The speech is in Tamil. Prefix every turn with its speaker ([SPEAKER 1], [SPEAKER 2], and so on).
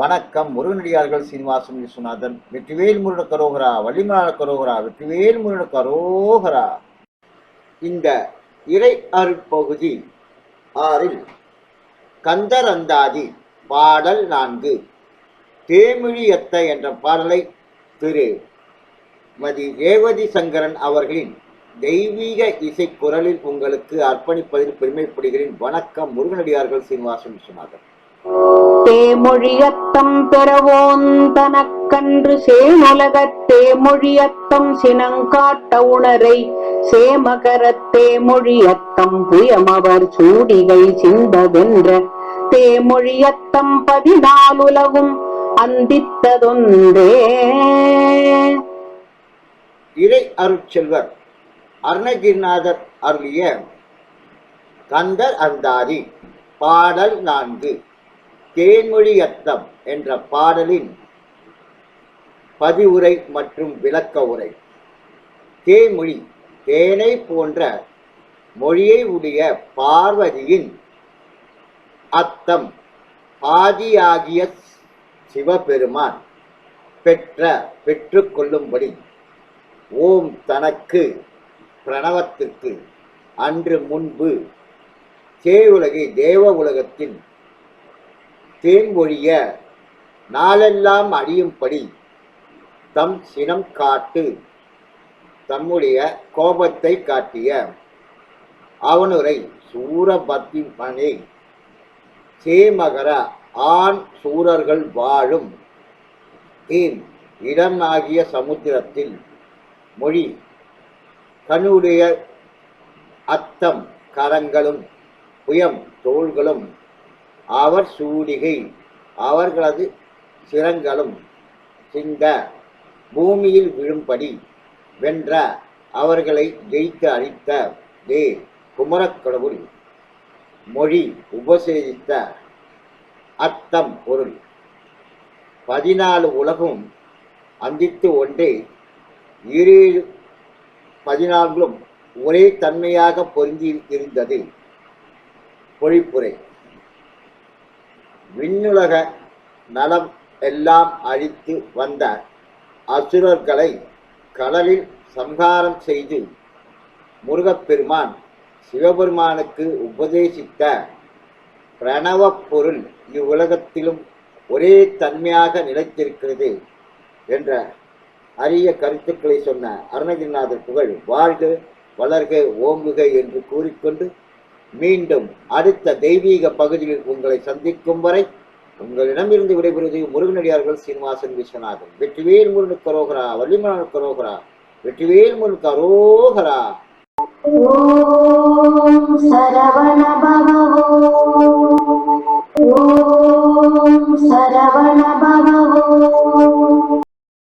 [SPEAKER 1] வணக்கம். முருகனடியார்கள் சீனிவாசன் விஸ்வநாதன் வெற்றிவேல் முருகன கரோகரா வள்ளிமலான கரோகரா வெற்றிவேல் முருகன கரோகரா. இந்த இறை அருட்பகுதி ஆறில் கந்தரந்தாதி பாடல் நான்கு தேமிழியத்த என்ற பாடலை திரு. மதி. ரேவதி சங்கரன் அவர்களின் தெய்வீக இசை குரலில் உங்களுக்கு அர்ப்பணிப்பதில் பெருமைப்படுகிறேன். வணக்கம். முருகனடியார்கள் சீனிவாசன் விஸ்வநாதன்.
[SPEAKER 2] தேமொழியத்தம் பெறவோன் தனக்கன்று சேமுலகத்தே மொழியத்தம் சினங்காட்ட உணரை சேமகரத்தே மொழியத்தம் புயமவர் சூடிகை சிந்தவென்ற தேமொழியத்தம் பதினாலுலகும் அந்தித்ததொன்றே.
[SPEAKER 1] இறை அருட்செல்வர் அருணகிரிநாதர் அருளிய கந்தர் அந்தாதி பாடல் நான்கு. தேன்மொழி அர்த்தம் என்ற பாடலின் பதிவுரை மற்றும் விளக்க உரை தேமொழி தேனை போன்ற மொழியை உடைய பார்வதியின் அத்தம் ஆதியாகிய சிவபெருமான் பெற்ற பெற்றுக்கொள்ளும்படி ஓம் தனக்கு பிரணவத்திற்கு அன்று முன்பு தேவுலகை தேவ உலகத்தின் தேன்மொழிய நாளெல்லாம் அழியும்படி தம் சினம் காட்டு தம்முடைய கோபத்தை காட்டிய அவனுரை சூரபத்திமனே சேமகர ஆண் சூரர்கள் வாழும். தேன் இடமாகிய சமுத்திரத்தில் மொழி கனுடைய அத்தம் கரங்களும் புயம் தோள்களும் அவர் சூடிகை அவர்களது சிரங்களும் சிந்த பூமியில் விழும்படி வென்ற அவர்களை ஜெயித்து அழித்த தே குமரக்கடவுள் மொழி உபசேதித்த அத்தம் பொருள். பதினாலு உலகும் அந்தித்து ஒன்றே இரு பதினான்கும் ஒரே தன்மையாக பொருந்தி இருந்தது. பொழிப்புரை. விண்ணுலக நலம் எல்லாம் அழித்து வந்த அசுரர்களை கடலில் சம்ஹாரம் செய்து முருகப்பெருமான் சிவபெருமானுக்கு உபதேசித்த பிரணவப் பொருள் இவ்வுலகத்திலும் ஒரே தன்மையாக நிலைத்திருக்கிறது என்ற அரிய கருத்துக்களை சொன்ன அருணகிரிநாதர் புகழ் வாழ்க வளர்க ஓங்குக என்று கூறிக்கொண்டு மீண்டும் அடுத்த தெய்வீக பகுதியில் உங்களை சந்திக்கும் வரை உங்களிடமிருந்து விடைபெறுவது முருகனடியார்கள் சீனிவாசன் விஸ்வநாதன். வெற்றிவேல் முருகன் கரோகரா வள்ளிமலன் கரோகரா வெற்றிவேல் முருகன் கரோகரா.
[SPEAKER 3] ஓம் சரவண பவோ ஓம் சரவண